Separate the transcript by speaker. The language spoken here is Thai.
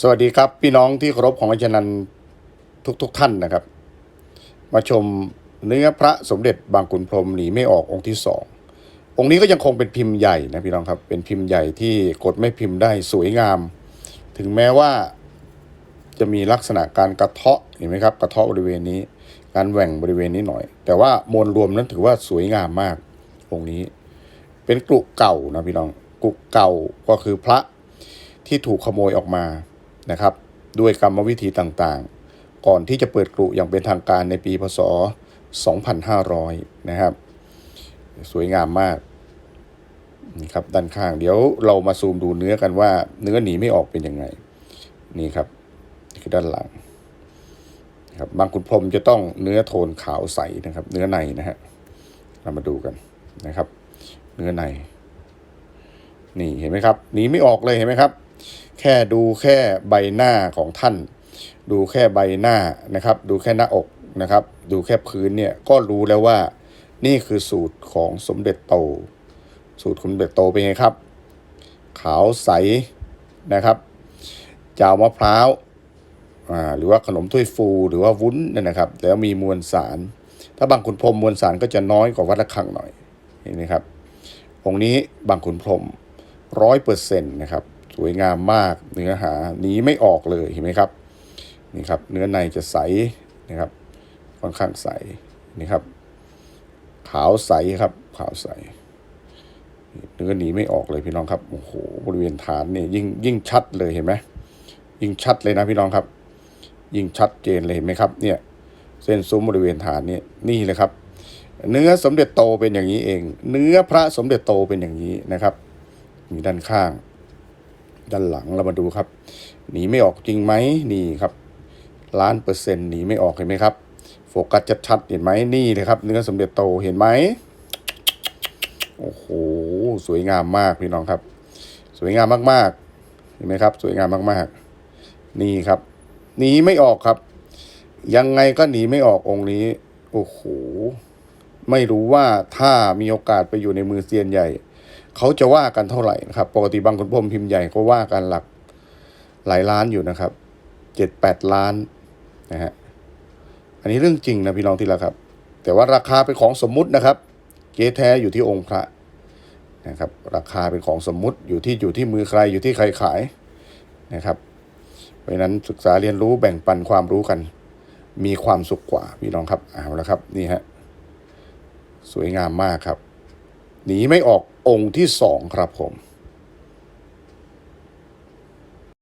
Speaker 1: สวัสดีครับ พี่น้องที่เคารพของอาจารย์นันท์ทุกๆทท่านนะครับ มาชมเนื้อพระสมเด็จบางขุนพรหมหนีไม่ออกองค์ที่สององค์นี้ก็ยังคงเป็นพิมพ์ใหญ่นะพี่น้องครับ เป็นพิมพ์ใหญ่ที่กดไม่พิมพ์ได้สวยงาม ถึงแม้ว่าจะมีลักษณะการกระเทาะเห็นไหมครับ กระเทาะบริเวณนี้ การแหว่งบริเวณนี้หน่อย แต่ว่ามวลรวมนั้นถือว่าสวยงามมากองค์นี้ เป็นกรุเก่านะพี่น้องกรุเก่าก็คือพระที่ถูกขโมยออกมา นะครับ ด้วยกรรมวิธีต่างๆ ก่อนที่จะเปิดกรุอย่างเป็นทางการในปีพศ 2500 นะครับ สวยงามมากนี่ครับด้านข้างเดี๋ยวเรามาซูมดูเนื้อกันว่า เนื้อหนีไม่ออกเป็นยังไง นี่ครับคือด้านหลังครับบางขุนพรหมจะต้องเนื้อโทนขาวใสนะครับ เนื้อในนะฮะเรามาดูกันนะครับ เนื้อใน นี่เห็นไหมครับหนีไม่ออกเลยเห็นไหมครับ แค่ดูแค่ใบหน้าของท่าน ดูแค่ใบหน้านะครับ ดูแค่หน้าอกนะครับ ดูแค่พื้นเนี่ยก็รู้แล้วว่า นี่คือสูตรของสมเด็จโต สูตรสมเด็จโตเป็นไงครับ ขาวใสนะครับจาวมะพร้าวอ่าหรือว่าขนมถ้วยฟูหรือว่าวุ้นเนยนะครับ แล้วมีมวลสาร ถ้าบางขุนพรมมวลสารก็จะน้อยกว่าวัดระฆังหน่อยเห็นไหมครับองค์นี้บางขุนพรมร้อยเปอร์เซ็นต์นะครับ สวยงามมากเนื้อหาหนีไม่ออกเลยเห็นไหมครับนี่ครับ เนื้อในจะใสนะครับ ค่อนข้างใสนี่ครับ ขาวใสครับ ขาวใสเนื้อหนีไม่ออกเลยพี่น้องครับโอ้โหบริเวณฐานเนี่ยยิ่งยิ่งชัดเลยเห็นไหมยิ่งชัดเลยนะพี่น้องครับ ยิ่งชัดเจนเลยเห็นไหมครับ เนี่ย เส้นซุ้มบริเวณฐานเนี่ยนี่เลยครับ เนื้อสมเด็จโตเป็นอย่างนี้เอง เนื้อพระสมเด็จโตเป็นอย่างนี้นะครับ มีด้านข้าง ด้านหลังเรามาดูครับ หนีไม่ออกจริงไหมนี่ครับล้านเปอร์เซ็นต์หนีไม่ออกเห็นไหมครับ โฟกัสชัดๆเห็นไหมนี่เลยครับ เนื้อสมเด็จโตเห็นไหมโอ้โหสวยงามมากพี่น้องครับ สวยงามมากๆเห็นไหมครับ สวยงามมากๆ นี่ครับหนีไม่ออกครับ ยังไงก็หนีไม่ออกองค์นี้ โอ้โหไม่รู้ว่าถ้ามีโอกาสไปอยู่ในมือเซียนใหญ่ เขาจะว่ากันเท่าไหร่นะครับ ปกติบางคนพรมพิมพ์ใหญ่ก็ว่ากันหลักหลายล้านอยู่นะครับเจ็ดแปดล้านนะฮะอันนี้เรื่องจริงนะพี่น้องที่รักครับ แต่ว่าราคาเป็นของสมมุตินะครับเก๊แท้อยู่ที่องค์พระนะครับ ราคาเป็นของสมมุติอยู่ที่อยู่ที่มือใครอยู่ที่ใครขายนะครับเพราะฉะนั้นศึกษาเรียนรู้แบ่งปันความรู้กัน มีความสุขกว่าพี่น้องครับเอาละครับนี่ฮะสวยงามมากครับ หนีไม่ออก องค์ที่สองครับผม